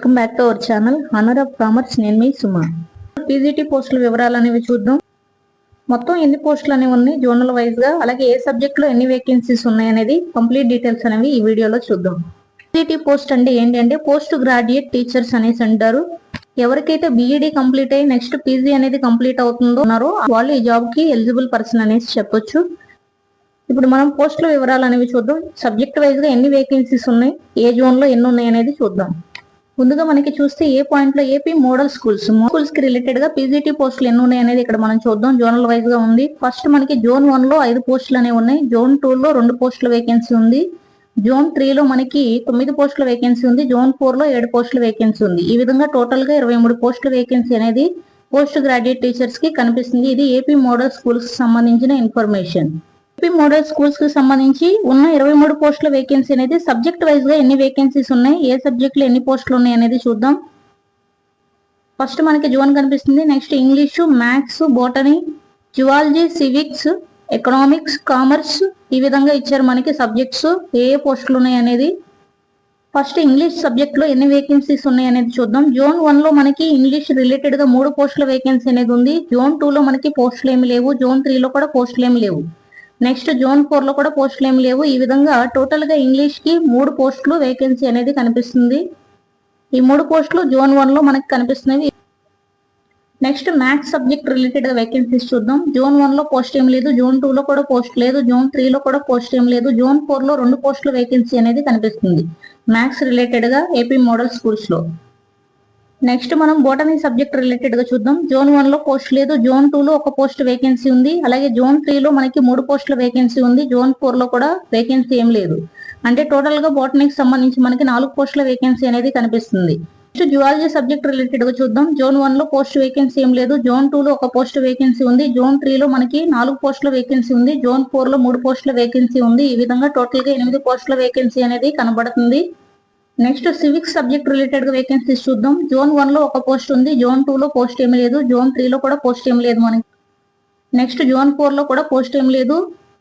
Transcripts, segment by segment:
Welcome back to our channel. Honour of commerce నేను మీ సుమా. PGT పోస్టుల వివరాలు అనేవి చూద్దాం. మొత్తం ఎన్ని పోస్టులు అనేవి ఉన్నాయి? జోనల్ వైజ్గా అలాగే ఏ సబ్జెక్ట్లో ఎన్ని వేకెన్సీస్ ఉన్నాయి అనేది కంప్లీట్ డీటెయిల్స్ అనేవి ఈ వీడియోలో చూద్దాం. పీజీటీ పోస్ట్ అంటే ఏంటి అంటే పోస్ట్ గ్రాడ్యుయేట్ టీచర్స్ అనేసి అంటారు. ఎవరికైతే బీఈడీ కంప్లీట్ అయ్యి నెక్స్ట్ పీజీ అనేది కంప్లీట్ అవుతుందో ఉన్నారో వాళ్ళు ఈ జాబ్కి ఎలిజిబుల్ పర్సన్ అనేసి చెప్పొచ్చు. ఇప్పుడు మనం పోస్టుల వివరాలు అనేవి చూద్దాం. సబ్జెక్ట్ వైజ్గా ఎన్ని వేకెన్సీస్ ఉన్నాయి? ఏ జోన్లో ఎన్ని ఉన్నాయి అనేది చూద్దాం. ముందుగా మనకి చూస్తే ఏ పాయింట్లో ఏపీ మోడల్ స్కూల్స్ స్కూల్స్కి రిలేటెడ్గా పీజీటీ పోస్టులు ఎన్ని ఉన్నాయి అనేది ఇక్కడ మనం చూద్దాం. జోనల్ వైజ్గా ఉంది. ఫస్ట్ మనకి జోన్ వన్లో ఐదు పోస్టులు అనేవి ఉన్నాయి. జోన్ టూ లో రెండు పోస్టుల వేకెన్సీ ఉంది. జోన్ త్రీ లో మనకి తొమ్మిది పోస్టుల వేకెన్సీ ఉంది. జోన్ ఫోర్లో ఏడు పోస్టుల వేకెన్సీ ఉంది. ఈ విధంగా టోటల్గా ఇరవై మూడు పోస్టుల వేకెన్సీ అనేది పోస్ట్ గ్రాడ్యుయేట్ టీచర్స్కి కనిపిస్తుంది. ఇది ఏపీ మోడల్ స్కూల్స్కి సంబంధించిన ఇన్ఫర్మేషన్ ఏపీ మోడల్ స్కూల్స్కి సంబంధించి ఉన్న ఇరవై మూడు పోస్టుల వేకెన్సీ అనేది సబ్జెక్ట్ వైజ్గా ఎన్ని వేకెన్సీస్ ఉన్నాయి? ఏ సబ్జెక్ట్లో ఎన్ని పోస్టులు ఉన్నాయి అనేది చూద్దాం. ఫస్ట్ మనకి జోన్ కనిపిస్తుంది. Next English maths botany zoology civics economics commerce ఈ విధంగా ఇచ్చారు మనకి సబ్జెక్ట్స్ ఏ ఏ పోస్టులు ఉన్నాయి అనేది. ఫస్ట్ ఇంగ్లీష్ సబ్జెక్ట్లో ఎన్ని వేకెన్సీస్ ఉన్నాయి అనేది చూద్దాం. జోన్ వన్లో మనకి ఇంగ్లీష్ రిలేటెడ్గా మూడు పోస్టుల వేకెన్సీ అనేది ఉంది. జోన్ టూ లో మనకి పోస్టులు ఏమి లేవు. జోన్ త్రీ లో కూడా పోస్టులు ఏమి లేవు. నెక్స్ట్ జోన్ ఫోర్లో కూడా పోస్టులు ఏమి లేవు. ఈ విధంగా టోటల్గా ఇంగ్లీష్కి మూడు పోస్టులు వేకెన్సీ అనేది కనిపిస్తుంది. ఈ మూడు పోస్టులు జోన్ వన్లో మనకి కనిపిస్తున్నవి. Next maths subject related vacancies చూద్దాం. జోన్ వన్లో పోస్ట్ ఏం లేదు. జోన్ టూ లో కూడా పోస్ట్ లేదు. జోన్ త్రీ లో కూడా పోస్ట్ ఏం లేదు. జోన్ ఫోర్లో రెండు పోస్టులు వేకెన్సీ అనేది కనిపిస్తుంది. మ్యాథ్స్ రిలేటెడ్గా ఏపీ మోడల్ స్కూల్స్లో. నెక్స్ట్ మనం బోటనీ సబ్జెక్ట్ రిలేటెడ్గా చూద్దాం. జోన్ వన్లో పోస్ట్ లేదు. జోన్ టూ లో ఒక పోస్ట్ వేకెన్సీ ఉంది. అలాగే జోన్ త్రీ లో మనకి మూడు పోస్టుల వేకెన్సీ ఉంది. జోన్ ఫోర్లో కూడా వేకెన్సీ ఏం లేదు. అంటే టోటల్గా బోటనీకి సంబంధించి మనకి నాలుగు పోస్టుల వేకెన్సీ అనేది కనిపిస్తుంది. నెక్స్ట్ జువాలజీ సబ్జెక్ట్ రిలేటెడ్గా చూద్దాం. జోన్ వన్లో పోస్ట్ వేకెన్సీ ఏం లేదు. జోన్ టూ లో ఒక పోస్ట్ వేకెన్సీ ఉంది. జోన్ త్రీ లో మనకి నాలుగు పోస్టుల వేకెన్సీ ఉంది. జోన్ ఫోర్లో మూడు పోస్టుల వేకెన్సీ ఉంది. ఈ విధంగా టోటల్గా ఎనిమిది పోస్టుల వేకెన్సీ అనేది కనబడుతుంది. నెక్స్ట్ సివిక్స్ సబ్జెక్ట్ రిలేటెడ్గా వేకెన్సీస్ చూద్దాం. జోన్ వన్లో ఒక పోస్ట్ ఉంది. జోన్ టూ లో పోస్ట్ ఏమి లేదు. జోన్ త్రీ లో కూడా పోస్ట్ ఏమి లేదు మనకి. నెక్స్ట్ జోన్ ఫోర్లో కూడా పోస్ట్ ఏమి లేదు.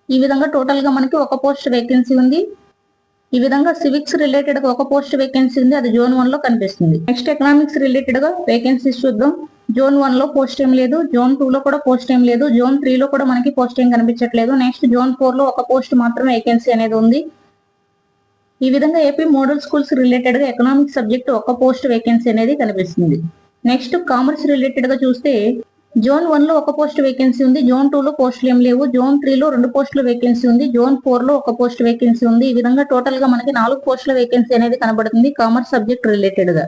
ఈ విధంగా టోటల్గా మనకి ఒక పోస్ట్ వేకెన్సీ ఉంది. ఈ విధంగా సివిక్స్ రిలేటెడ్గా ఒక పోస్ట్ వేకెన్సీ ఉంది. అది జోన్ వన్లో కనిపిస్తుంది. నెక్స్ట్ ఎకనామిక్స్ రిలేటెడ్గా వేకెన్సీస్ చూద్దాం. జోన్ వన్లో పోస్ట్ ఏం లేదు. జోన్ టూ లో కూడా పోస్ట్ ఏం లేదు. జోన్ త్రీ లో కూడా మనకి పోస్ట్ ఏం కనిపించట్లేదు. నెక్స్ట్ జోన్ ఫోర్లో ఒక పోస్ట్ మాత్రమే వేకెన్సీ అనేది ఉంది. ఈ విధంగా ఏపీ మోడల్ స్కూల్స్ రిలేటెడ్గా ఎకనామిక్స్ సబ్జెక్ట్ ఒక పోస్ట్ వేకెన్సీ అనేది కనిపిస్తుంది. నెక్స్ట్ కామర్స్ రిలేటెడ్గా చూస్తే జోన్ వన్లో ఒక పోస్ట్ వేకెన్సీ ఉంది జోన్ టూ లో పోస్టులు ఏం లేవు జోన్ త్రీ లో రెండు పోస్టుల వేకెన్సీ ఉంది జోన్ ఫోర్లో ఒక పోస్ట్ వేకెన్సీ ఉంది. ఈ విధంగా టోటల్గా మనకి నాలుగు పోస్టుల వేకెన్సీ అనేది కనబడుతుంది కామర్స్ సబ్జెక్ట్ రిలేటెడ్గా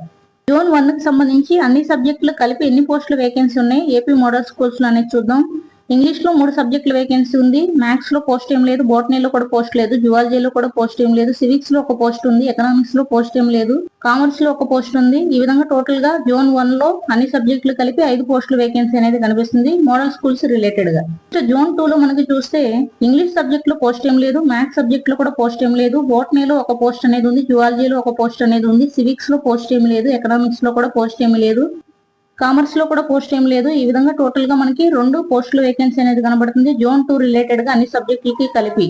జోన్ వన్కి సంబంధించి అన్ని సబ్జెక్టులు కలిపి ఎన్ని పోస్టుల వేకెన్సీ ఉన్నాయి? ఏపీ మోడల్ స్కూల్స్లో అనేది చూద్దాం. ఇంగ్లీష్లో మూడు సబ్జెక్టుల వేకెన్సీ ఉంది. మ్యాథ్స్లో పోస్ట్ ఏం లేదు. బోటనీలో కూడా పోస్ట్ లేదు. జువాలజీలో కూడా పోస్ట్ ఏం లేదు. సివిక్స్లో ఒక పోస్ట్ ఉంది. ఎకనామిక్స్లో పోస్ట్ ఏం లేదు. కామర్స్లో ఒక పోస్ట్ ఉంది. ఈ విధంగా టోటల్గా జోన్ వన్లో అన్ని సబ్జెక్టులు కలిపి ఐదు పోస్టులు వేకెన్సీ అనేది కనిపిస్తుంది. మోడల్ స్కూల్స్ రిలేటెడ్గా. జోన్ టూ లో మనకి చూస్తే ఇంగ్లీష్ సబ్జెక్ట్లో పోస్ట్ ఏం లేదు. మ్యాథ్స్ సబ్జెక్ట్లో కూడా పోస్ట్ ఏం లేదు. బోటనీలో ఒక పోస్ట్ అనేది ఉంది. జువాలజీలో ఒక పోస్ట్ అనేది ఉంది. సివిక్స్లో పోస్ట్ ఏం లేదు. ఎకనామిక్స్లో కూడా పోస్ట్ ఏమి లేదు. కామర్స్లో కూడా పోస్ట్ ఏం లేదు. ఈ విధంగా టోటల్గా మనకి రెండు పోస్టుల వేకెన్సీ అనేది కనబడుతుంది. జోన్ టూ రిలేటెడ్గా అన్ని సబ్జెక్టులకి కలిపి.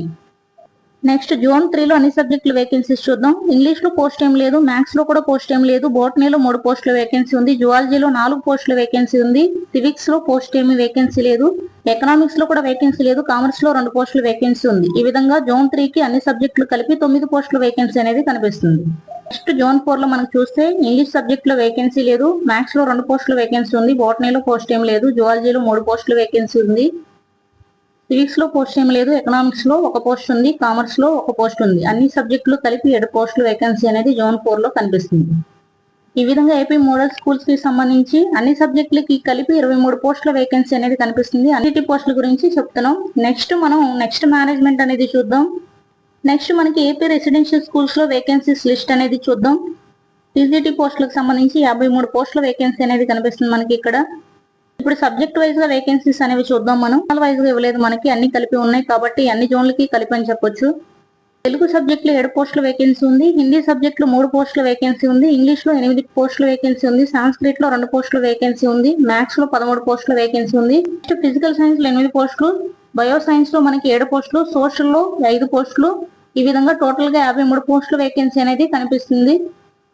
నెక్స్ట్ జోన్ త్రీలో అన్ని సబ్జెక్టుల వేకెన్సీస్ చూద్దాం. ఇంగ్లీష్లో పోస్ట్ ఏం లేదు మ్యాథ్స్లో కూడా పోస్ట్ ఏం లేదు బోటనీలో మూడు పోస్టుల వేకెన్సీ ఉంది జువాలజీలో నాలుగు పోస్టుల వేకెన్సీ ఉంది సివిక్స్లో పోస్ట్ ఏమి వేకెన్సీ లేదు ఎకనామిక్స్లో కూడా వేకెన్సీ లేదు కామర్స్లో రెండు పోస్టుల వేకెన్సీ ఉంది. ఈ విధంగా జోన్ త్రీ కి అన్ని సబ్జెక్టులు కలిపి తొమ్మిది పోస్టుల వేకెన్సీ అనేది కనిపిస్తుంది. నెక్స్ట్ జోన్ ఫోర్లో మనం చూస్తే ఇంగ్లీష్ సబ్జెక్ట్లో వేకెన్సీ లేదు మ్యాథ్స్లో రెండు పోస్టుల వేకెన్సీ ఉంది బోటనీలో పోస్ట్ ఏం లేదు జువాలజీలో మూడు పోస్టుల వేకెన్సీ ఉంది. సివిక్స్లో పోస్ట్ ఏం లేదు ఎకనామిక్స్లో ఒక పోస్ట్ ఉంది కామర్స్లో ఒక పోస్ట్ ఉంది. అన్ని సబ్జెక్టులు కలిపి ఏడు పోస్టులు వేకెన్సీ అనేది జోన్ ఫోర్లో కనిపిస్తుంది. ఈ విధంగా ఏపీ మోడల్ స్కూల్స్కి సంబంధించి అన్ని సబ్జెక్టులకి కలిపి ఇరవై మూడు పోస్టుల వేకెన్సీ అనేది కనిపిస్తుంది. అన్నిటి పోస్టుల గురించి చెప్తున్నాం. నెక్స్ట్ మనం నెక్స్ట్ మేనేజ్మెంట్ అనేది చూద్దాం. నెక్స్ట్ మనకి ఏపీ రెసిడెన్షియల్ స్కూల్స్లో వేకెన్సీస్ లిస్ట్ అనేది చూద్దాం. టీజీటీ పోస్టులకు సంబంధించి యాభై మూడు పోస్టుల వేకెన్సీ అనేది కనిపిస్తుంది మనకి ఇక్కడ. ఇప్పుడు సబ్జెక్ట్ వైజ్గా వేకెన్సీస్ అనేవి చూద్దాం మనం. వైజ్గా ఇవ్వలేదు మనకి అన్ని కలిపి ఉన్నాయి కాబట్టి అన్ని జోన్లకి కలిపి అని చెప్పొచ్చు. తెలుగు సబ్జెక్ట్లో ఏడు పోస్టుల వేకెన్సీ ఉంది హిందీ సబ్జెక్టులు మూడు పోస్టుల వేకెన్సీ ఉంది ఇంగ్లీష్లో ఎనిమిది పోస్టుల వేకెన్సీ ఉంది సాంస్క్రిట్లో రెండు పోస్టుల వేకెన్సీ ఉంది మ్యాథ్స్లో పదమూడు పోస్టుల వేకెన్సీ ఉంది. నెక్స్ట్ ఫిజికల్ సైన్స్లో ఎనిమిది పోస్టులు బయో సైన్స్లో మనకి ఏడు పోస్టులు సోషల్లో ఐదు పోస్టులు ఈ విధంగా టోటల్గా యాభై మూడు పోస్టుల వేకెన్సీ అనేది కనిపిస్తుంది.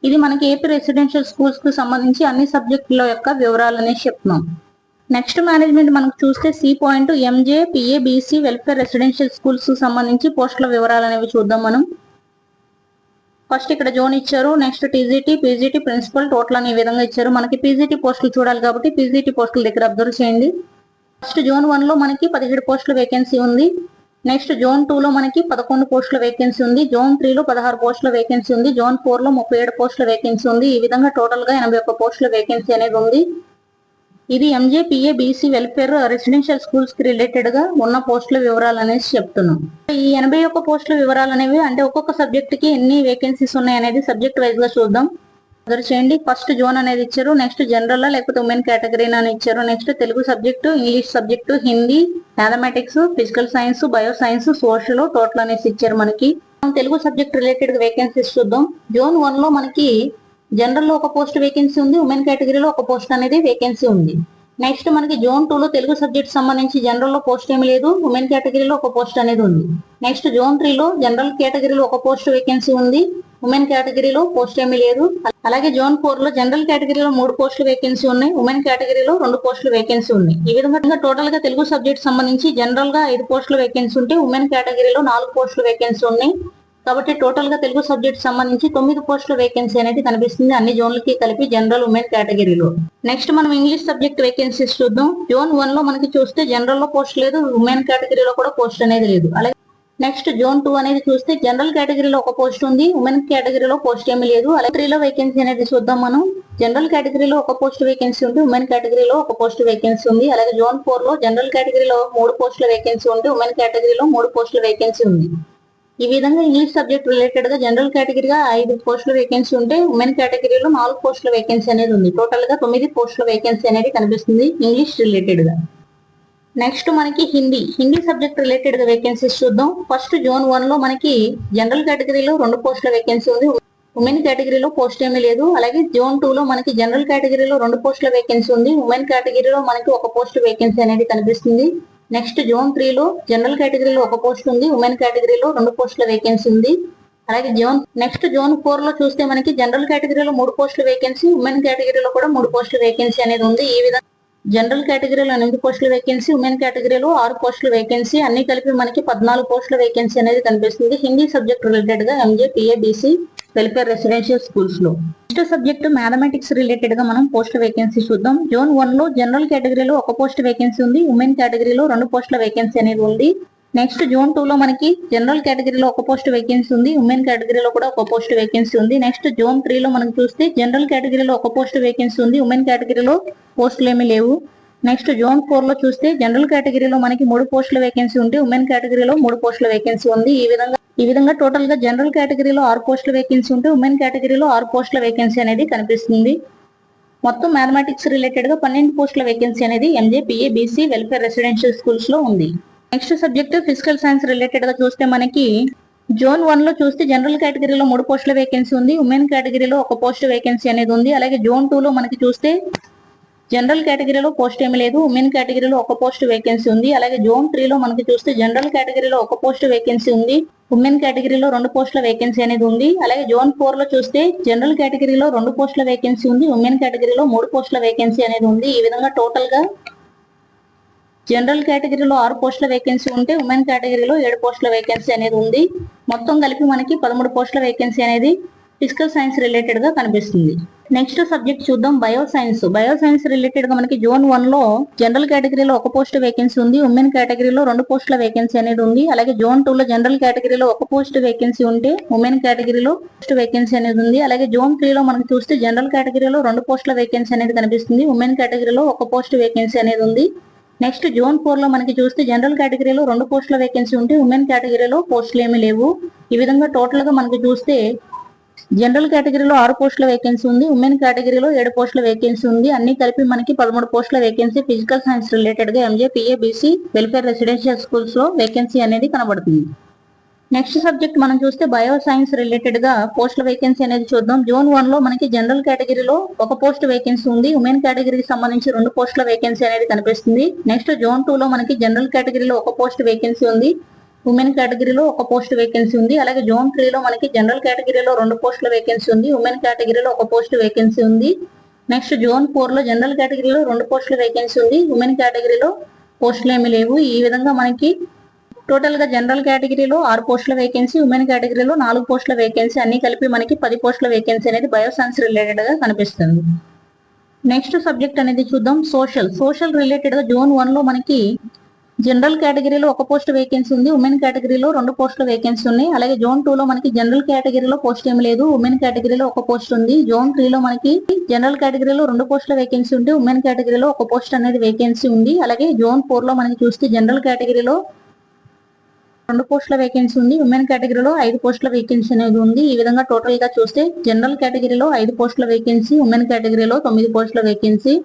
ఇది మనకి ఏపీ రెసిడెన్షియల్ స్కూల్స్కు సంబంధించి అన్ని సబ్జెక్టుల యొక్క వివరాలు అనేసి చెప్తున్నాం. నెక్స్ట్ మేనేజ్మెంట్ మనకు చూస్తే C point MJ PA BC welfare residential schools సంబంధించి పోస్టుల వివరాలు అనేవి చూద్దాం మనం. ఫస్ట్ ఇక్కడ జోన్ ఇచ్చారు next TGT PGT principal total అని ఈ విధంగా ఇచ్చారు. మనకి పీజీటీ పోస్టులు చూడాలి కాబట్టి పీజీటీ పోస్టుల దగ్గర అబ్జర్వ్ చేయండి. ఫస్ట్ జోన్ వన్లో మనకి పదిహేడు పోస్టుల వేకెన్సీ ఉంది. నెక్స్ట్ జోన్ టూ లో మనకి పదకొండు పోస్టుల వేకెన్సీ ఉంది. జోన్ త్రీ లో పదహారు పోస్టుల వేకెన్సీ ఉంది. జోన్ ఫోర్లో ముప్పై ఏడు పోస్టుల వేకెన్సీ ఉంది. ఈ విధంగా టోటల్గా ఎనభై ఒక్క పోస్టుల వేకెన్సీ అనేది ఉంది. ఇది ఎంజేపీఏ బీసీ వెల్ఫేర్ రెసిడెన్షియల్ స్కూల్స్కి రిలేటెడ్గా ఉన్న పోస్టుల వివరాలు అనేసి చెప్తున్నాం. ఈ ఎనభై ఒక్క పోస్టుల వివరాలు అనేవి అంటే ఒక్కొక్క సబ్జెక్ట్కి ఎన్ని వేకెన్సీస్ ఉన్నాయి అనేది సబ్జెక్ట్ వైజ్గా చూద్దాం. అదర్ చేయండి. ఫస్ట్ జోన్ అనేది ఇచ్చారు నెక్స్ట్ జనరల్ లేకపోతే ఉమెన్ కేటగిరీ అని ఇచ్చారు. Next Telugu subject English subject Hindi mathematics physical science bio science social total అనేసి ఇచ్చారు మనకి. మనం తెలుగు సబ్జెక్ట్ రిలేటెడ్ వేకెన్సీస్ చూద్దాం. జోన్ వన్లో మనకి జనరల్లో ఒక పోస్ట్ వేకెన్సీ ఉంది ఉమెన్ కేటగిరీలో ఒక పోస్ట్ అనేది వేకెన్సీ ఉంది. నెక్స్ట్ మనకి జోన్ టూలో తెలుగు సబ్జెక్ట్ సంబంధించి జనరల్లో పోస్ట్ ఏమి లేదు ఉమెన్ కేటగిరీలో ఒక పోస్ట్ అనేది ఉంది. నెక్స్ట్ జోన్ త్రీలో జనరల్ కేటగిరీలో ఒక పోస్ట్ వేకెన్సీ ఉంది ఉమెన్ కేటగిరీలో పోస్ట్ ఏమీ లేదు. అలాగే జోన్ ఫోర్లో జనరల్ కేటగిరీలో మూడు పోస్టులు వేకెన్సీ ఉన్నాయి ఉమెన్ కేటగిరీలో రెండు పోస్టులు వేకెన్సీ ఉన్నాయి. ఈ విధంగా టోటల్గా తెలుగు సబ్జెక్ట్ సంబంధించి జనరల్గా ఐదు పోస్టులు వేకెన్సీ ఉంటే ఉమెన్ కేటగిరీలో నాలుగు పోస్టులు వేకెన్సీ ఉన్నాయి. కాబట్టి టోటల్గా తెలుగు సబ్జెక్ట్ సంబంధించి తొమ్మిది పోస్టుల వేకెన్సీ అనేది కనిపిస్తుంది. అన్ని జోన్లకి కలిపి జనరల్ ఉమెన్ కేటగిరీలో నెక్స్ట్ మనం ఇంగ్లీష్ సబ్జెక్ట్ వేకెన్సీస్ చూద్దాం. జోన్ వన్లో మనకి చూస్తే జనరల్లో పోస్ట్ లేదు ఉమెన్ కేటగిరీలో కూడా పోస్ట్ అనేది లేదు. అలాగే నెక్స్ట్ జోన్ టూ అనేది చూస్తే జనరల్ కేటగిరీలో ఒక పోస్ట్ ఉంది ఉమెన్ కేటగిరీలో పోస్ట్ ఏమీ లేదు. అలాగే త్రీలో వేకెన్సీ అనేది చూద్దాం మనం. జనరల్ కేటగిరీలో ఒక పోస్ట్ వేకెన్సీ ఉంది ఉమెన్ కేటగిరీలో ఒక పోస్ట్ వేకెన్సీ ఉంది. అలాగే జోన్ ఫోర్లో జనరల్ కేటగిరీలో మూడు పోస్టుల వేకెన్సీ ఉంది ఉమెన్ కేటగిరీలో మూడు పోస్టుల వేకెన్సీ ఉంది. ఈ విధంగా ఇంగ్లీష్ సబ్జెక్ట్ రిలేటెడ్గా జనరల్ కేటగిరీగా ఐదు పోస్టుల వేకెన్సీ ఉంటే ఉమెన్ కేటగిరీలో నాలుగు పోస్టుల వేకెన్సీ అనేది ఉంది. టోటల్గా తొమ్మిది పోస్టుల వేకెన్సీ అనేది కనిపిస్తుంది ఇంగ్లీష్ రిలేటెడ్గా. నెక్స్ట్ మనకి హిందీ హిందీ సబ్జెక్ట్ రిలేటెడ్గా వేకెన్సీస్ చూద్దాం. ఫస్ట్ జోన్ వన్లో మనకి జనరల్ కేటగిరీలో రెండు పోస్టుల వేకెన్సీ ఉంది. ఉమెన్ కేటగిరీలో పోస్ట్ ఏమీ లేదు. అలాగే జోన్ టూ లో మనకి జనరల్ కేటగిరీలో రెండు పోస్టుల వేకెన్సీ ఉంది. ఉమెన్ కేటగిరీలో మనకి ఒక పోస్ట్ వేకెన్సీ అనేది కనిపిస్తుంది. నెక్స్ట్ జోన్ త్రీ లో జనరల్ కేటగిరీలో ఒక పోస్ట్ ఉంది ఉమెన్ కేటగిరీలో రెండు పోస్టుల వేకెన్సీ ఉంది. అలాగే జోన్ నెక్స్ట్ జోన్ ఫోర్లో చూస్తే మనకి జనరల్ కేటగిరీలో మూడు పోస్టుల వేకెన్సీ ఉమెన్ కేటగిరీలో కూడా మూడు పోస్టుల వేకెన్సీ అనేది ఉంది. ఈ విధంగా జనరల్ కేటగిరీలో ఎనిమిది పోస్టుల వేకెన్సీ ఉమెన్ కేటగిరీలో ఆరు పోస్టుల వేకెన్సీ అన్ని కలిపి మనకి పద్నాలుగు పోస్టుల వేకెన్సీ అనేది కనిపిస్తుంది. హిందీ సబ్జెక్ట్ రిలేటెడ్గా MJ PA BC welfare residential స్కూల్స్లో. నెక్స్ట్ సబ్జెక్ట్ మ్యాథమెటిక్స్ రిలేటెడ్గా మనం పోస్ట్ వేకెన్సీ చూద్దాం. జోన్ వన్లో జనరల్ కేటగిరీలో ఒక పోస్ట్ వేకెన్సీ ఉంది. ఉమెన్ కేటగిరీలో రెండు పోస్టుల వేకెన్సీ అనేది ఉంది. నెక్స్ట్ జోన్ టూ లో మనకి జనరల్ కేటగిరీలో ఒక పోస్ట్ వేకెన్సీ ఉంది. ఉమెన్ కేటగిరీలో కూడా ఒక పోస్ట్ వేకెన్సీ ఉంది. నెక్స్ట్ జోన్ త్రీ లో మనం చూస్తే జనరల్ కేటగిరీలో ఒక పోస్ట్ వేకెన్సీ ఉంది. ఉమెన్ కేటగిరీలో పోస్టులు ఏమీ లేవు. నెక్స్ట్ జోన్ ఫోర్లో చూస్తే జనరల్ కేటగిరీలో మనకి మూడు పోస్టుల వేకెన్సీ ఉంది ఉమెన్ కేటగిరీలో మూడు పోస్టుల వేకెన్సీ ఉంది. ఈ విధంగా ఈ విధంగా టోటల్గా జనరల్ కేటగిరీలో ఆరు పోస్టుల వేకెన్సీ ఉంటే ఉమెన్ కేటగిరీలో ఆరు పోస్టుల వేకెన్సీ అనేది కనిపిస్తుంది. మొత్తం మ్యాథమెటిక్స్ రిలేటెడ్గా పన్నెండు పోస్టుల వేకెన్సీ అనేది ఎంజేపీఏ బీసీ వెల్ఫేర్ రెసిడెన్షియల్ స్కూల్స్లో ఉంది. నెక్స్ట్ సబ్జెక్ట్ ఫిజికల్ సైన్స్ రిలేటెడ్గా చూస్తే మనకి జోన్ వన్లో చూస్తే జనరల్ కేటగిరీలో మూడు పోస్టుల వేకెన్సీ ఉంది ఉమెన్ కేటగిరీలో ఒక పోస్ట్ వేకెన్సీ అనేది ఉంది. అలాగే జోన్ టూ లో మనకి చూస్తే జనరల్ కేటగిరీలో పోస్ట్ ఏమీ లేదు. ఉమెన్ కేటగిరీలో ఒక పోస్ట్ వేకెన్సీ ఉంది. అలాగే జోన్ త్రీలో మనకి చూస్తే జనరల్ కేటగిరీలో ఒక పోస్ట్ వేకెన్సీ ఉంది. ఉమెన్ కేటగిరీలో రెండు పోస్టుల వేకెన్సీ అనేది ఉంది. అలాగే జోన్ ఫోర్లో చూస్తే జనరల్ కేటగిరీలో రెండు పోస్టుల వేకెన్సీ ఉంది. ఉమెన్ కేటగిరీలో మూడు పోస్టుల వేకెన్సీ అనేది ఉంది. ఈ విధంగా టోటల్గా జనరల్ కేటగిరీలో ఆరు పోస్టుల వేకెన్సీ ఉంటే ఉమెన్ కేటగిరీలో ఏడు పోస్టుల వేకెన్సీ అనేది ఉంది. మొత్తం కలిపి మనకి పదమూడు పోస్టుల వేకెన్సీ అనేది ఫిజికల్ సైన్స్ రిలేటెడ్గా కనిపిస్తుంది. నెక్స్ట్ సబ్జెక్ట్ చూద్దాం బయో సైన్స్ బయో సైన్స్ రిలేటెడ్గా మనకి జోన్ వన్లో జనరల్ కేటగిరీలో ఒక పోస్ట్ వేకెన్సీ ఉంది ఉమెన్ కేటగిరీలో రెండు పోస్టుల వేకెన్సీ అనేది ఉంది అలాగే జోన్ టూ లో జనరల్ కేటగిరీలో ఒక పోస్ట్ వేకెన్సీ ఉంటే ఉమెన్ కేటగిరీలో పోస్ట్ వేకెన్సీ అనేది ఉంది అలాగే జోన్ త్రీ లో మనకి చూస్తే జనరల్ కేటగిరీలో రెండు పోస్టుల వేకెన్సీ అనేది కనిపిస్తుంది ఉమెన్ కేటగిరీలో ఒక పోస్ట్ వేకెన్సీ అనేది ఉంది. నెక్స్ట్ జోన్ ఫోర్లో మనకి చూస్తే జనరల్ కేటగిరీలో రెండు పోస్టుల వేకెన్సీ ఉంటే ఉమెన్ కేటగిరీలో పోస్టులు ఏమీ లేవు. ఈ విధంగా టోటల్గా మనకి చూస్తే జనరల్ కేటగిరీలో ఆరు పోస్టుల వేకెన్సీ ఉంది ఉమెన్ కేటగిరీలో ఏడు పోస్టుల వేకెన్సీ ఉంది. అన్ని కలిపి మనకి పదమూడు పోస్టుల వేకెన్సీ ఫిజికల్ సైన్స్ రిలేటెడ్గా MJ P A B C welfare residential స్కూల్స్లో వేకెన్సీ అనేది కనబడుతుంది. నెక్స్ట్ సబ్జెక్ట్ మనం చూస్తే బయో సైన్స్ రిలేటెడ్గా పోస్టుల వేకెన్సీ అనేది చూద్దాం. జోన్ వన్లో మనకి జనరల్ కేటగిరీలో ఒక పోస్ట్ వేకెన్సీ ఉంది. ఉమెన్ కేటగిరీకి సంబంధించి రెండు పోస్టుల వేకెన్సీ అనేది కనిపిస్తుంది. నెక్స్ట్ జోన్ టూ లో మనకి జనరల్ కేటగిరీలో ఒక పోస్ట్ వేకెన్సీ ఉంది. ఉమెన్ కేటగిరీలో ఒక పోస్ట్ వేకెన్సీ ఉంది. అలాగే జోన్ త్రీలో మనకి జనరల్ కేటగిరీలో రెండు పోస్టుల వేకెన్సీ ఉంది. ఉమెన్ కేటగిరీలో ఒక పోస్ట్ వేకెన్సీ ఉంది. నెక్స్ట్ జోన్ ఫోర్లో జనరల్ కేటగిరీలో రెండు పోస్టుల వేకెన్సీ ఉంది. ఉమెన్ కేటగిరీలో పోస్టులు ఏమీ లేవు. ఈ విధంగా మనకి టోటల్గా జనరల్ కేటగిరీలో ఆరు పోస్టుల వేకెన్సీ ఉమెన్ కేటగిరీలో నాలుగు పోస్టుల వేకెన్సీ అన్ని కలిపి మనకి పది పోస్టుల వేకెన్సీ అనేది బయోసైన్స్ రిలేటెడ్గా కనిపిస్తుంది. నెక్స్ట్ సబ్జెక్ట్ అనేది చూద్దాం. సోషల్. సోషల్ రిలేటెడ్గా జోన్ వన్లో మనకి జనరల్ కేటగిరీలో ఒక పోస్ట్ వేకెన్సీ ఉంది ఉమెన్ కేటగిరీలో రెండు పోస్టులు వేకెన్సీ ఉన్నాయి. అలాగే జోన్ టూ లో మనకి జనరల్ కేటగిరీలో పోస్ట్ ఏం లేదు ఉమెన్ కేటగిరీలో ఒక పోస్ట్ ఉంది. జోన్ త్రీ లో మనకి జనరల్ కేటగిరీలో రెండు పోస్టుల వేకెన్సీ ఉంది ఉమెన్ కేటగిరీలో ఒక పోస్ట్ అనేది వేకెన్సీ ఉంది. అలాగే జోన్ ఫోర్లో మనకి చూస్తే జనరల్ కేటగిరీలో రెండు పోస్టుల వేకెన్సీ ఉంది ఉమెన్ కేటగిరీలో ఐదు పోస్టుల వేకెన్సీ అనేది ఉంది. ఈ విధంగా టోటల్గా చూస్తే జనరల్ కేటగిరీలో ఐదు పోస్టుల వేకెన్సీ ఉమెన్ కేటగిరీలో తొమ్మిది పోస్టుల వేకెన్సీ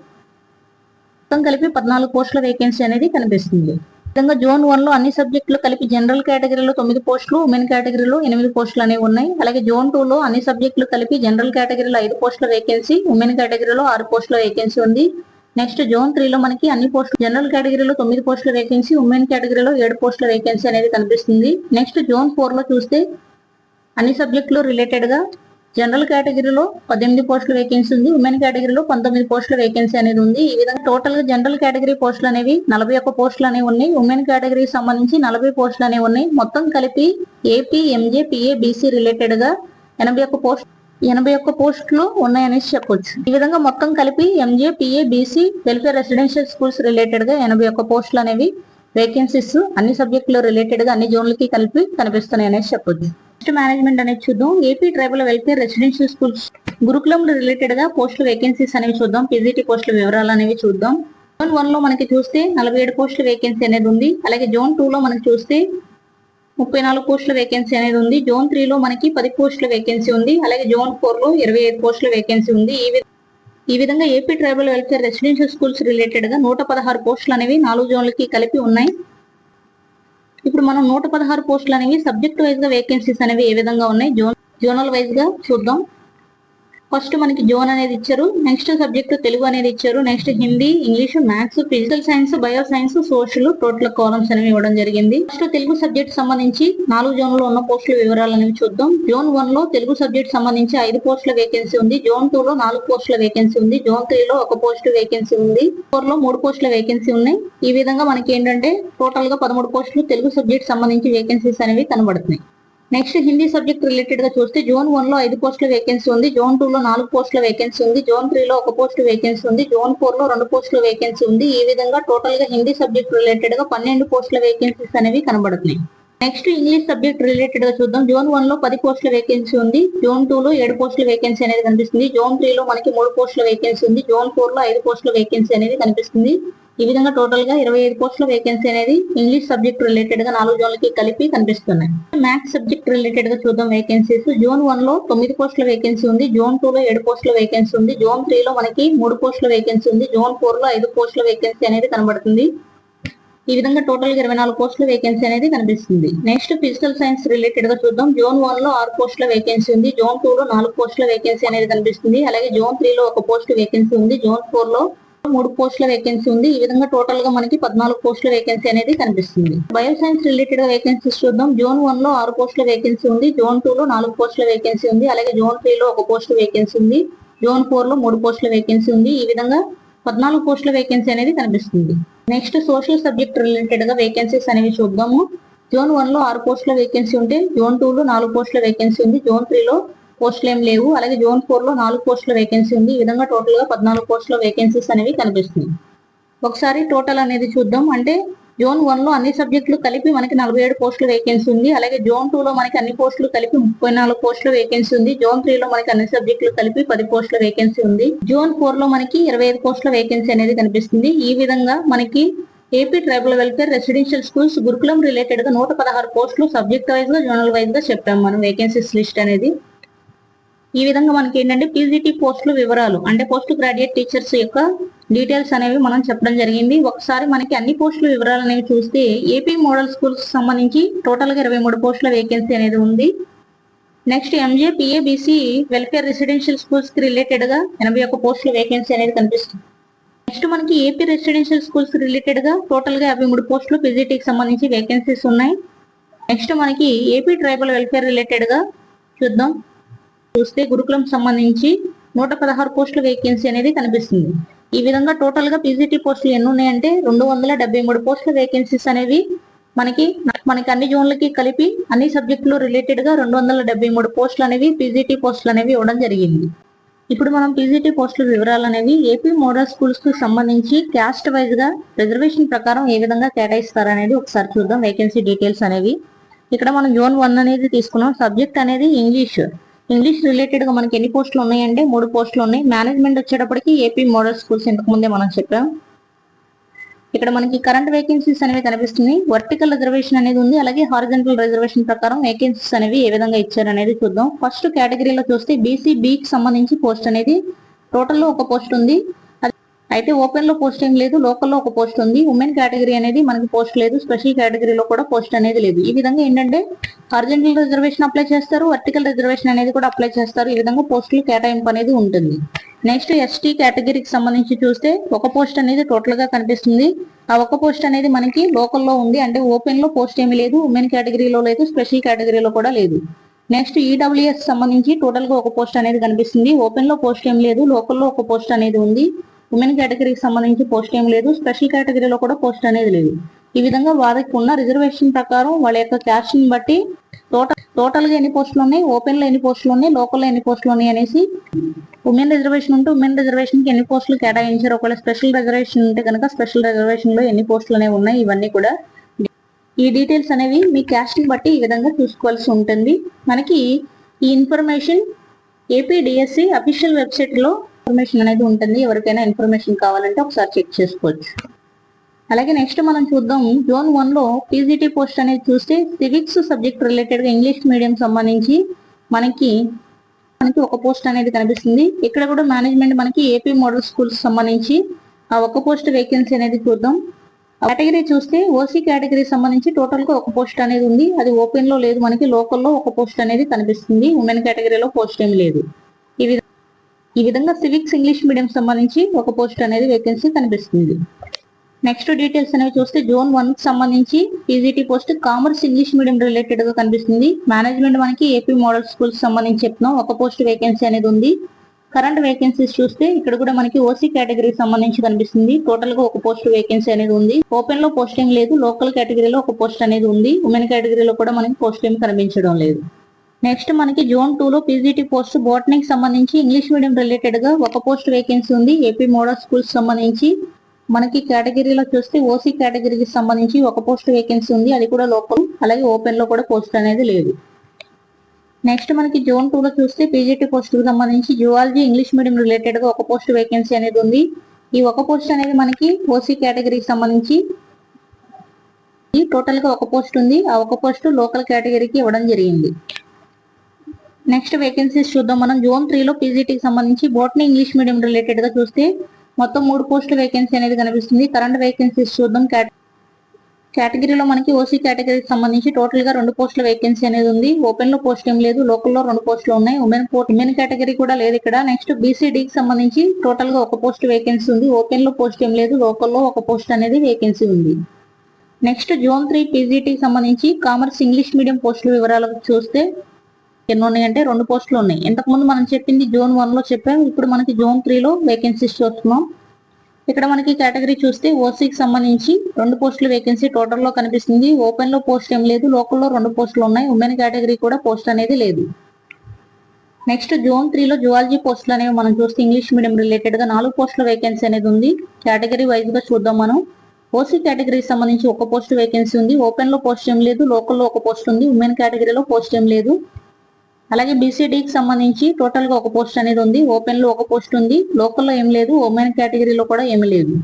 మొత్తం కలిపి పద్నాలుగు పోస్టుల వేకెన్సీ అనేది కనిపిస్తుంది. విధంగా జోన్ వన్లో అన్ని సబ్జెక్టులు కలిపి జనరల్ కేటగిరీలో తొమ్మిది పోస్టులు ఉమెన్ కేటగిరీలో ఎనిమిది పోస్టులు అనేవి ఉన్నాయి. అలాగే జోన్ టూ లో అన్ని సబ్జెక్టులు కలిపి జనరల్ కేటగిరీలో ఐదు పోస్టుల వేకెన్సీ ఉమెన్ కేటగిరీలో ఆరు పోస్టుల వేకెన్సీ ఉంది. నెక్స్ట్ జోన్ త్రీ లో మనకి అన్ని పోస్టులు జనరల్ కేటగిరీలో తొమ్మిది పోస్టుల వేకెన్సీ ఉమెన్ కేటగిరీలో ఏడు పోస్టుల వేకెన్సీ అనేది కనిపిస్తుంది. నెక్స్ట్ జోన్ ఫోర్లో చూస్తే అన్ని సబ్జెక్టులు రిలేటెడ్గా జనరల్ కేటగిరీలో పద్దెనిమిది పోస్టుల వేకెన్సీ ఉంది. ఉమెన్ కేటగిరీలో పంతొమ్మిది పోస్టుల వేకెన్సీ అనేది ఉంది. ఈ విధంగా టోటల్గా జనరల్ కేటగిరీ పోస్టులు అనేవి నలభై ఒక్క పోస్టులు అనేవి ఉన్నాయి. ఉమెన్ కేటగిరీకి సంబంధించి నలభై పోస్టులు అనేవి ఉన్నాయి. మొత్తం కలిపి ఏపీ ఎంజే పిఏ బీసీ రిలేటెడ్గా ఎనభై ఒక్క పోస్ట్ ఎనభై ఒక్క పోస్టులు ఉన్నాయనేసి చెప్పొచ్చు. ఈ విధంగా మొత్తం కలిపి MJ PA BC welfare residential schools రిలేటెడ్గా ఎనభై ఒక్క పోస్టులు అనేవి వేకెన్సీస్ అన్ని సబ్జెక్టులు రిలేటెడ్గా అన్ని జోన్లకి కలిపి కనిపిస్తున్నాయి అనేసి చెప్పొచ్చు. నెక్స్ట్ మేనేజ్మెంట్ అనేది చూద్దాం. AP tribal welfare residential schools Gurukulam రిలేటెడ్గా పోస్టుల వేకెన్సీస్ అనేవి చూద్దాం. పీజీటీ పోస్టుల వివరాలు అనేవి చూద్దాం. జోన్ వన్లో మనకి చూస్తే నలభై ఏడు పోస్టుల వేకెన్సీ అనేది ఉంది. అలాగే జోన్ టూ లో మనకి చూస్తే ముప్పై నాలుగు పోస్టుల వేకెన్సీ అనేది ఉంది. జోన్ త్రీ లో మనకి పది పోస్టుల వేకెన్సీ ఉంది. అలాగే జోన్ ఫోర్లో ఇరవై ఐదు పోస్టుల వేకెన్సీ ఉంది. ఈ ఈ విధంగా AP tribal welfare residential schools రిలేటెడ్గా నూట పదహారు పోస్టులు అనేవి నాలుగు జోన్లకి కలిపి ఉన్నాయి. ఇప్పుడు మనం నూట పదహారు పోస్టులు అనేవి సబ్జెక్ట్ వైజ్గా వేకెన్సీస్ అనేవి ఏ విధంగా ఉన్నాయి? జోన్ జోనల్ వైజ్గా చూద్దాం. ఫస్ట్ మనకి జోన్ అనేది ఇచ్చారు. నెక్స్ట్ సబ్జెక్ట్ తెలుగు అనేది ఇచ్చారు. Next Hindi English maths physical science bio science social total columns అనేవి ఇవ్వడం జరిగింది. ఫస్ట్ తెలుగు సబ్జెక్ట్ సంబంధించి నాలుగు జోన్లో ఉన్న పోస్టుల వివరాలు అనేవి చూద్దాం. జోన్ వన్లో తెలుగు సబ్జెక్ట్ సంబంధించి ఐదు పోస్టుల వేకెన్సీ ఉంది. జోన్ టూ లో నాలుగు పోస్టుల వేకెన్సీ ఉంది. జోన్ త్రీ లో ఒక పోస్ట్ వేకెన్సీ ఉంది. ఫోర్లో మూడు పోస్టుల వేకెన్సీ ఉన్నాయి. ఈ విధంగా మనకి ఏంటంటే టోటల్గా పదమూడు పోస్టులు తెలుగు సబ్జెక్ట్ సంబంధించి వేకెన్సీస్ అనేవి కనబడుతున్నాయి. నెక్స్ట్ హిందీ సబ్జెక్ట్ రిలేటెడ్గా చూస్తే జోన్ వన్లో ఐదు పోస్టుల వేకెన్సీ ఉంది జోన్ టూ లో నాలుగు పోస్టుల వేకెన్సీ ఉంది జోన్ త్రీ లో ఒక పోస్ట్ వేకెన్సీ ఉంది జోన్ ఫోర్లో రెండు పోస్టుల వేకెన్సీ ఉంది. ఈ విధంగా టోటల్గా హిందీ సబ్జెక్ట్ రిలేటెడ్గా పన్నెండు పోస్టుల వేకెన్సీస్ అనేవి కనబడుతున్నాయి. నెక్స్ట్ ఇంగ్లీష్ సబ్జెక్ట్ రిలేటెడ్గా చూద్దాం. జోన్ వన్లో పది పోస్టుల వేకెన్సీ ఉంది జోన్ టూ లో ఏడు పోస్టుల వేకెన్సీ అనేది కనిపిస్తుంది జోన్ త్రీ లో మనకి మూడు పోస్టుల వేకెన్సీ ఉంది జోన్ ఫోర్లో ఐదు పోస్టుల వేకెన్సీ అనేది కనిపిస్తుంది. ఈ విధంగా టోటల్గా ఇరవై ఐదు పోస్టుల వేకెన్సీ అనేది ఇంగ్లీష్ సబ్జెక్ట్ రిలేటెడ్గా నాలుగు జోన్లకి కలిపి కనిపిస్తున్నాయి. మ్యాథ్స్ సబ్జెక్ట్ రిలేటెడ్గా చూద్దాం వేకెన్సీస్ జోన్ వన్లో తొమ్మిది పోస్టుల వేకెన్సీ ఉంది. జోన్ టూ లో ఏడు పోస్టుల వేకెన్సీ ఉంది. జోన్ త్రీ లో మనకి మూడు పోస్టుల వేకెన్సీ ఉంది. జోన్ ఫోర్లో ఐదు పోస్టుల వేకెన్సీ అనేది కనబడుతుంది. ఈ విధంగా టోటల్గా ఇరవై నాలుగు పోస్టుల వేకెన్సీ అనేది కనిపిస్తుంది. నెక్స్ట్ ఫిజికల్ సైన్స్ రిలేటెడ్గా చూద్దాం. జోన్ వన్లో ఆరు పోస్టుల వేకెన్సీ ఉంది. జోన్ టూ లో నాలుగు పోస్టుల వేకెన్సీ అనేది కనిపిస్తుంది. అలాగే జోన్ త్రీ లో ఒక పోస్ట్ వేకెన్సీ ఉంది. జోన్ ఫోర్లో మూడు పోస్టుల వేకెన్సీ ఉంది. ఈ విధంగా టోటల్గా మనకి పద్నాలుగు పోస్టుల వేకెన్సీ అనేది కనిపిస్తుంది. బయో సైన్స్ రిలేటెడ్ వేకెన్సీస్ చూద్దాం. జోన్ వన్లో ఆరు పోస్టుల వేకెన్సీ ఉంది. జోన్ టూ లో నాలుగు పోస్టుల వేకెన్సీ ఉంది. అలాగే జోన్ త్రీ లో ఒక పోస్ట్ వేకెన్సీ ఉంది. జోన్ ఫోర్లో మూడు పోస్టుల వేకెన్సీ ఉంది. ఈ విధంగా పద్నాలుగు పోస్టుల వేకెన్సీ అనేది కనిపిస్తుంది. నెక్స్ట్ సోషల్ సబ్జెక్ట్ రిలేటెడ్గా వేకెన్సీస్ అనేవి చూద్దాము. జోన్ వన్లో ఆరు పోస్టుల వేకెన్సీ ఉంటే జోన్ టూ లో నాలుగు పోస్టుల వేకెన్సీ ఉంది. జోన్ త్రీ లో పోస్టులు ఏం లేవు. అలాగే జోన్ ఫోర్లో నాలుగు పోస్టుల వేకెన్సీ ఉంది. ఈ విధంగా టోటల్గా పద్నాలుగు పోస్టుల వేకెన్సీస్ అనేవి కనిపిస్తుంది ఒకసారి టోటల్ అనేది చూద్దాం. అంటే జోన్ వన్లో అన్ని సబ్జెక్టులు కలిపి మనకి నలభై ఏడు పోస్టుల వేకెన్సీ ఉంది. అలాగే జోన్ టూ లో మనకి అన్ని పోస్టులు కలిపి ముప్పై నాలుగు పోస్టుల వేకెన్సీ ఉంది. జోన్ త్రీ లో మనకి అన్ని సబ్జెక్టులు కలిపి పది పోస్టుల వేకెన్సీ ఉంది. జోన్ ఫోర్లో మనకి ఇరవై ఐదు పోస్టుల వేకెన్సీ అనేది కనిపిస్తుంది. ఈ విధంగా మనకి AP tribal welfare residential schools Gurukulam రిలేటెడ్గా నూట పదహారు పోస్టులు సబ్జెక్ట్ వైజ్గా జోనల్ వైజ్గా చెప్పాం మనం వేకెన్సీస్ లిస్ట్ అనేది. ఈ విధంగా మనకి ఏంటంటే పీజీటీ పోస్టుల వివరాలు అంటే పోస్ట్ గ్రాడ్యుయేట్ టీచర్స్ యొక్క డీటెయిల్స్ అనేవి మనం చెప్పడం జరిగింది. ఒకసారి మనకి అన్ని పోస్టుల వివరాలు అనేవి చూస్తే ఏపీ మోడల్ స్కూల్స్ సంబంధించి టోటల్గా ఇరవై మూడు పోస్టుల వేకెన్సీ అనేది ఉంది. Next MJ P A B C welfare residential స్కూల్స్కి రిలేటెడ్గా ఎనభై ఒక్క పోస్టుల వేకెన్సీ అనేది కనిపిస్తుంది. నెక్స్ట్ మనకి ఏపీ రెసిడెన్షియల్ స్కూల్స్ రిలేటెడ్గా టోటల్గా యాభై మూడు పోస్టులు పీజీటీకి సంబంధించి వేకెన్సీస్ ఉన్నాయి. నెక్స్ట్ మనకి ఏపీ ట్రైబల్ వెల్ఫేర్ రిలేటెడ్గా చూద్దాం. చూస్తే గురుకులం సంబంధించి నూట పదహారు పోస్టుల వేకెన్సీ అనేది కనిపిస్తుంది. ఈ విధంగా టోటల్గా పీజీటీ పోస్టులు ఎన్ని ఉన్నాయంటే రెండు వందల డెబ్బై మూడు పోస్టుల వేకెన్సీస్ అనేవి మనకి మనకి అన్ని జోన్లకి కలిపి అన్ని సబ్జెక్టులు రిలేటెడ్గా రెండు వందల డెబ్బై మూడు పోస్టులు అనేవి పీజీటీ పోస్టులు అనేవి ఇవ్వడం జరిగింది. ఇప్పుడు మనం పీజీటీ పోస్టుల వివరాలు అనేవి ఏపీ మోడల్ స్కూల్స్కు సంబంధించి క్యాస్ట్ వైజ్గా రిజర్వేషన్ ప్రకారం ఏ విధంగా కేటాయిస్తారనేది ఒకసారి చూద్దాం వేకెన్సీ డీటెయిల్స్ అనేవి. ఇక్కడ మనం జోన్ వన్ అనేది తీసుకున్నాం. సబ్జెక్ట్ అనేది ఇంగ్లీష్ ఇంగ్లీష్ రిలేటెడ్గా మనకి ఎన్ని పోస్టులు ఉన్నాయంటే మూడు పోస్టులు ఉన్నాయి. మేనేజ్మెంట్ వచ్చేటప్పటికి ఏపీ మోడల్ స్కూల్స్ ఇంతకు ముందే మనం చెప్పాం. ఇక్కడ మనకి కరెంట్ వేకెన్సీస్ అనేవి కనిపిస్తుంది వర్టికల్ రిజర్వేషన్ అనేది ఉంది. అలాగే హారిజెంటల్ రిజర్వేషన్ ప్రకారం వేకెన్సీస్ అనేవి ఏ విధంగా ఇచ్చారు అనేది చూద్దాం. ఫస్ట్ కేటగిరీలో చూస్తే బీసీ బీకి కి సంబంధించి పోస్ట్ అనేది టోటల్లో ఒక పోస్ట్ ఉంది. అయితే ఓపెన్లో పోస్ట్ లేదు లోకల్లో ఒక పోస్ట్ ఉంది. ఉమెన్ కేటగిరీ అనేది మనకి పోస్ట్ లేదు స్పెషల్ కేటగిరీలో కూడా పోస్ట్ అనేది లేదు. ఈ విధంగా ఏంటంటే అర్జెంటల్ రిజర్వేషన్ అప్లై చేస్తారు వర్టికల్ రిజర్వేషన్ అనేది కూడా అప్లై చేస్తారు. ఈ విధంగా పోస్టులు కేటాయింపు అనేది ఉంటుంది. నెక్స్ట్ ఎస్టీ కేటగిరీకి సంబంధించి చూస్తే ఒక పోస్ట్ అనేది టోటల్గా కనిపిస్తుంది. ఆ ఒక పోస్ట్ అనేది మనకి లోకల్లో ఉంది. అంటే ఓపెన్లో పోస్ట్ ఏమీ లేదు ఉమెన్ కేటగిరీలో లేదు స్పెషల్ కేటగిరీలో కూడా లేదు. నెక్స్ట్ ఈడబ్ల్యూఎస్ సంబంధించి టోటల్గా ఒక పోస్ట్ అనేది కనిపిస్తుంది. ఓపెన్లో పోస్ట్ ఏం లేదు లోకల్లో ఒక పోస్ట్ అనేది ఉంది. ఉమెన్ కేటగిరీకి సంబంధించి పోస్ట్ ఏం లేదు. స్పెషల్ కేటగిరీలో కూడా పోస్ట్ అనేది లేదు. ఈ విధంగా వారికి ఉన్న రిజర్వేషన్ ప్రకారం వాళ్ళ యొక్క క్యాస్ట్ని బట్టి టోటల్ టోటల్గా ఎన్ని పోస్టులు ఉన్నాయి? ఓపెన్లో ఎన్ని పోస్టులు ఉన్నాయి? లోకల్లో ఎన్ని పోస్టులు ఉన్నాయి అనేసి ఉమెన్ రిజర్వేషన్ ఉంటే ఉమెన్ రిజర్వేషన్కి ఎన్ని పోస్టులు కేటాయించారు? ఒకవేళ స్పెషల్ రిజర్వేషన్ ఉంటే కనుక స్పెషల్ రిజర్వేషన్లో ఎన్ని పోస్టులు అనేవి ఉన్నాయి? ఇవన్నీ కూడా ఈ డీటెయిల్స్ అనేవి మీ క్యాస్ట్ని బట్టి ఈ విధంగా చూసుకోవాల్సి ఉంటుంది. మనకి ఈ ఇన్ఫర్మేషన్ ఏపీ డిఎస్సి అఫీషియల్ వెబ్సైట్లో ఇన్ఫర్మేషన్ అనేది ఉంటుంది. ఎవరికైనా ఇన్ఫర్మేషన్ కావాలంటే ఒకసారి చెక్ చేసుకోవచ్చు. అలాగే నెక్స్ట్ మనం చూద్దాం. జోన్ వన్లో పీజీటీ పోస్ట్ అనేది చూస్తే సివిక్స్ సబ్జెక్ట్ రిలేటెడ్గా ఇంగ్లీష్ మీడియం సంబంధించి మనకి మనకి ఒక పోస్ట్ అనేది కనిపిస్తుంది. ఇక్కడ కూడా మేనేజ్మెంట్ మనకి ఏపీ మోడల్ స్కూల్స్ సంబంధించి ఆ ఒక పోస్ట్ వేకెన్సీ అనేది చూద్దాం. కేటగిరీ చూస్తే ఓసీ కేటగిరీ సంబంధించి టోటల్గా ఒక పోస్ట్ అనేది ఉంది. అది ఓపెన్లో లేదు. మనకి లోకల్లో ఒక పోస్ట్ అనేది కనిపిస్తుంది. ఉమెన్ కేటగిరీలో పోస్ట్ ఏమి లేదు. ఈ విధంగా సివిక్స్ ఇంగ్లీష్ మీడియం సంబంధించి ఒక పోస్ట్ అనేది వేకెన్సీ కనిపిస్తుంది. నెక్స్ట్ డీటెయిల్స్ అనేవి చూస్తే జోన్ వన్కి సంబంధించి PGT post commerce English medium రిలేటెడ్గా కనిపిస్తుంది. మేనేజ్మెంట్ మనకి ఏపీ మోడల్ స్కూల్స్ సంబంధించి చెప్తున్నాం. ఒక పోస్ట్ వేకెన్సీ అనేది ఉంది. కరెంట్ వేకెన్సీస్ చూస్తే ఇక్కడ కూడా మనకి ఓసీ కేటగిరీకి సంబంధించి కనిపిస్తుంది. టోటల్గా ఒక పోస్ట్ వేకెన్సీ అనేది ఉంది. ఓపెన్లో పోస్టింగ్ లేదు. లోకల్ కేటగిరీలో ఒక పోస్ట్ అనేది ఉంది. ఉమెన్ కేటగిరీలో కూడా మనకి పోస్ట్ ఏమి కనిపించడం లేదు. నెక్స్ట్ మనకి జోన్ టూ లో పీజీటీ పోస్ట్ బోటనీకి సంబంధించి ఇంగ్లీష్ మీడియం రిలేటెడ్గా ఒక పోస్ట్ వేకెన్సీ ఉంది. ఏపీ మోడల్ స్కూల్స్ సంబంధించి. మనకి కేటగిరీలో చూస్తే ఓసీ కేటగిరీకి సంబంధించి ఒక పోస్ట్ వేకెన్సీ ఉంది. అది కూడా లోకల్ అలాగే ఓపెన్లో కూడా పోస్ట్ అనేది లేదు. నెక్స్ట్ మనకి జోన్ టూ లో చూస్తే పీజీటీ పోస్ట్కి సంబంధించి జువాలజీ ఇంగ్లీష్ మీడియం రిలేటెడ్గా ఒక పోస్ట్ వేకెన్సీ అనేది ఉంది. ఈ ఒక పోస్ట్ అనేది మనకి ఓసీ కేటగిరీకి సంబంధించి. ఈ టోటల్గా ఒక పోస్ట్ ఉంది. ఆ ఒక పోస్ట్ లోకల్ కేటగిరీకి ఇవ్వడం జరిగింది. నెక్స్ట్ వేకెన్సీస్ చూద్దాం. మనం జోన్ త్రీలో పీజీటీకి సంబంధించి బోటనీ ఇంగ్లీష్ మీడియం రిలేటెడ్గా చూస్తే మొత్తం మూడు పోస్టుల వేకెన్సీ అనేది కనిపిస్తుంది. కరెంట్ వేకెన్సీస్ చూద్దాం. కేటగిరీలో మనకి ఓసీ కేటగిరీకి సంబంధించి టోటల్గా రెండు పోస్టుల వేకెన్సీ అనేది ఉంది. ఓపెన్లో పోస్ట్ ఏం లేదు. లోకల్లో రెండు పోస్టులు ఉన్నాయి. ఉమెన్ ఉమెన్ కేటగిరీ కూడా లేదు ఇక్కడ. నెక్స్ట్ బీసీడీకి సంబంధించి టోటల్గా ఒక పోస్ట్ వేకెన్సీ ఉంది. ఓపెన్లో పోస్ట్ ఏం లేదు. లోకల్లో ఒక పోస్ట్ అనేది వేకెన్సీ ఉంది. నెక్స్ట్ జోన్ త్రీ పీజీటీకి సంబంధించి కామర్స్ ఇంగ్లీష్ మీడియం పోస్టుల వివరాలకు చూస్తే ఎన్ని ఉన్నాయంటే రెండు పోస్టులు ఉన్నాయి. ఇంతకుముందు మనం చెప్పింది జోన్ వన్లో చెప్పాం. ఇప్పుడు మనకి జోన్ త్రీ లో వేకెన్సీస్ చూస్తున్నాం. ఇక్కడ మనకి కేటగిరీ చూస్తే ఓసీకి సంబంధించి రెండు పోస్టులు వేకెన్సీ టోటల్లో కనిపిస్తుంది. ఓపెన్లో పోస్ట్ ఏం లేదు. లోకల్లో రెండు పోస్టులు ఉన్నాయి. ఉమెన్ కేటగిరీ కూడా పోస్ట్ అనేది లేదు. నెక్స్ట్ జోన్ త్రీ లో జువాలజీ పోస్టులు అనేవి మనం చూస్తే ఇంగ్లీష్ మీడియం రిలేటెడ్గా నాలుగు పోస్టుల వేకెన్సీ అనేది ఉంది. కేటగిరీ వైజ్గా చూద్దాం మనం. ఓసీ కేటగిరీకి సంబంధించి ఒక పోస్ట్ వేకెన్సీ ఉంది. ఓపెన్లో పోస్ట్ ఏం లేదు. లోకల్లో ఒక పోస్ట్ ఉంది. ఉమెన్ కేటగిరీలో పోస్ట్ ఏం లేదు. అలాగే బీసీడీకి సంబంధించి టోటల్గా ఒక పోస్ట్ అనేది ఉంది. ఓపెన్లో ఒక పోస్ట్ ఉంది. లోకల్లో ఏం లేదు. ఉమెన్ కేటగిరీలో కూడా ఏమీ లేదు.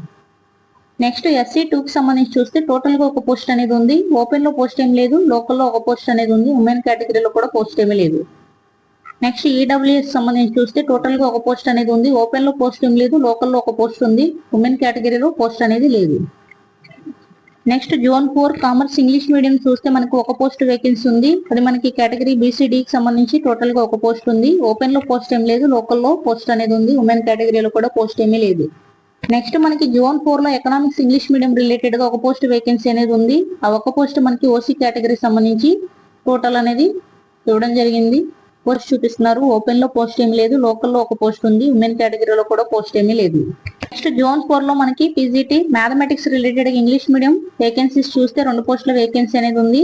నెక్స్ట్ ఎస్సీ టూకి సంబంధించి చూస్తే టోటల్గా ఒక పోస్ట్ అనేది ఉంది. ఓపెన్లో పోస్ట్ ఏం లేదు. లోకల్లో ఒక పోస్ట్ అనేది ఉంది. ఉమెన్ కేటగిరీలో కూడా పోస్ట్ ఏమీ లేదు. నెక్స్ట్ ఈడబ్ల్యూఎస్ సంబంధించి చూస్తే టోటల్గా ఒక పోస్ట్ అనేది ఉంది. ఓపెన్లో పోస్ట్ ఏం లేదు. లోకల్లో ఒక పోస్ట్ ఉంది. ఉమెన్ కేటగిరీలో పోస్ట్ అనేది లేదు. Next zone four commerce English medium చూస్తే మనకు ఒక పోస్ట్ వేకెన్సీ ఉంది. అది మనకి కేటగిరీ బీసీడీకి సంబంధించి టోటల్గా ఒక పోస్ట్ ఉంది. ఓపెన్లో పోస్ట్ ఏం లేదు. లోకల్లో పోస్ట్ అనేది ఉంది. ఉమెన్ కేటగిరీలో కూడా పోస్ట్ ఏమీ లేదు. నెక్స్ట్ మనకి జోన్ ఫోర్లో ఎకనామిక్స్ ఇంగ్లీష్ మీడియం రిలేటెడ్గా ఒక పోస్ట్ వేకెన్సీ అనేది ఉంది. ఆ ఒక పోస్ట్ మనకి ఓసీ కేటగిరీ సంబంధించి టోటల్ అనేది ఇవ్వడం జరిగింది. పోస్ట్ చూపిస్తున్నారు. ఓపెన్లో పోస్ట్ ఏమీ లేదు. లోకల్లో ఒక పోస్ట్ ఉంది. ఉమెన్ కేటగిరీలో కూడా పోస్ట్ ఏమీ లేదు. నెక్స్ట్ జోన్ ఫోర్లో మనకి PGT mathematics related English medium vacancies చూస్తే రెండు పోస్టుల వేకెన్సీ అనేది ఉంది.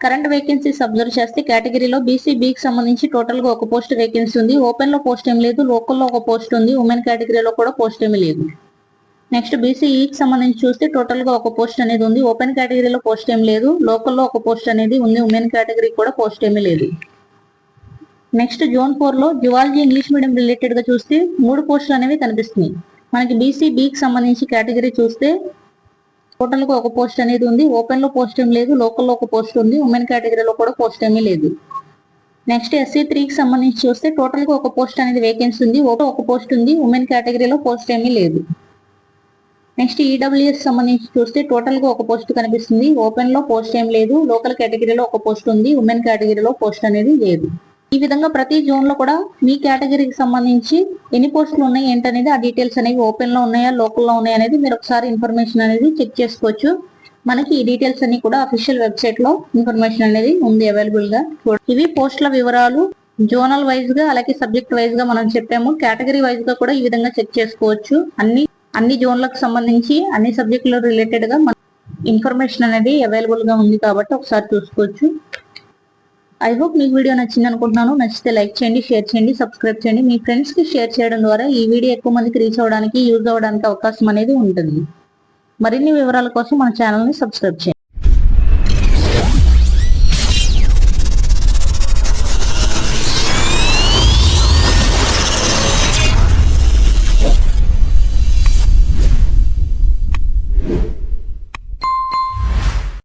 కరెంట్ వేకెన్సీస్ అబ్జర్వ్ చేస్తే కేటగిరీలో బీసీ బీకి సంబంధించి టోటల్గా ఒక పోస్ట్ వేకెన్సీ ఉంది. ఓపెన్లో పోస్ట్ ఏం లేదు. లోకల్లో ఒక పోస్ట్ ఉంది. ఉమెన్ కేటగిరీలో కూడా పోస్ట్ ఏమీ లేదు. నెక్స్ట్ బీసీఈకి e సంబంధించి చూస్తే టోటల్గా ఒక పోస్ట్ అనేది ఉంది. ఓపెన్ కేటగిరీలో పోస్ట్ ఏం లేదు. లోకల్లో ఒక పోస్ట్ అనేది ఉంది. ఉమెన్ కేటగిరీ కూడా పోస్ట్ ఏమీ లేదు. నెక్స్ట్ జోన్ ఫోర్లో జువాలజీ ఇంగ్లీష్ మీడియం రిలేటెడ్గా చూస్తే మూడు పోస్టులు అనేవి కనిపిస్తున్నాయి. మనకి బీసీ బీకి సంబంధించి కేటగిరీ చూస్తే టోటల్గా ఒక పోస్ట్ అనేది ఉంది. ఓపెన్లో పోస్ట్ ఏం లేదు. లోకల్లో ఒక పోస్ట్ ఉంది. ఉమెన్ కేటగిరీలో కూడా పోస్ట్ ఏమీ లేదు. నెక్స్ట్ ఎస్సీ త్రీకి సంబంధించి చూస్తే టోటల్గా ఒక పోస్ట్ అనేది వేకెన్సీ ఉంది. ఓపెన్ ఒక పోస్ట్ ఉంది. ఉమెన్ కేటగిరీలో పోస్ట్ ఏమీ లేదు. నెక్స్ట్ ఈడబ్ల్యూఎస్ సంబంధించి చూస్తే టోటల్గా ఒక పోస్ట్ కనిపిస్తుంది. ఓపెన్లో పోస్ట్ ఏం లేదు. లోకల్ కేటగిరీలో ఒక పోస్ట్ ఉంది. ఉమెన్ కేటగిరీలో పోస్ట్ అనేది లేదు. ఈ విధంగా ప్రతి జోన్లో కూడా మీ కేటగిరీకి సంబంధించి ఎన్ని పోస్టులు ఉన్నాయి ఏంటనేది ఆ డీటెయిల్స్ అనేవి ఓపెన్లో ఉన్నాయా లోకల్లో ఉన్నాయా అనేది మీరు ఒకసారి ఇన్ఫర్మేషన్ అనేది చెక్ చేసుకోవచ్చు. మనకి ఈ డీటెయిల్స్ అన్ని కూడా అఫీషియల్ వెబ్సైట్లో ఇన్ఫర్మేషన్ అనేది ఉంది అవైలబుల్గా. ఇవి పోస్టుల వివరాలు జోనల్ వైజ్గా అలాగే సబ్జెక్ట్ వైజ్గా మనం చెప్పాము. కేటగిరీ వైజ్గా కూడా ఈ విధంగా చెక్ చేసుకోవచ్చు. అన్ని అన్ని జోన్లకు సంబంధించి అన్ని సబ్జెక్టులు రిలేటెడ్గా ఇన్ఫర్మేషన్ అనేది అవైలబుల్గా ఉంది కాబట్టి ఒకసారి చూసుకోవచ్చు. ఐ హోప్ మీకు వీడియో నచ్చింది అనుకుంటున్నాను. నచ్చితే లైక్ చేయండి షేర్ చేయండి సబ్స్క్రైబ్ చేయండి. మీ ఫ్రెండ్స్కి షేర్ చేయడం ద్వారా ఈ వీడియో ఎక్కువ మందికి రీచ్ అవ్వడానికి యూజ్ అవ్వడానికి అవకాశం అనేది ఉంటుంది. మరిన్ని వివరాల కోసం మన ఛానల్ని సబ్స్క్రైబ్ చేయండి.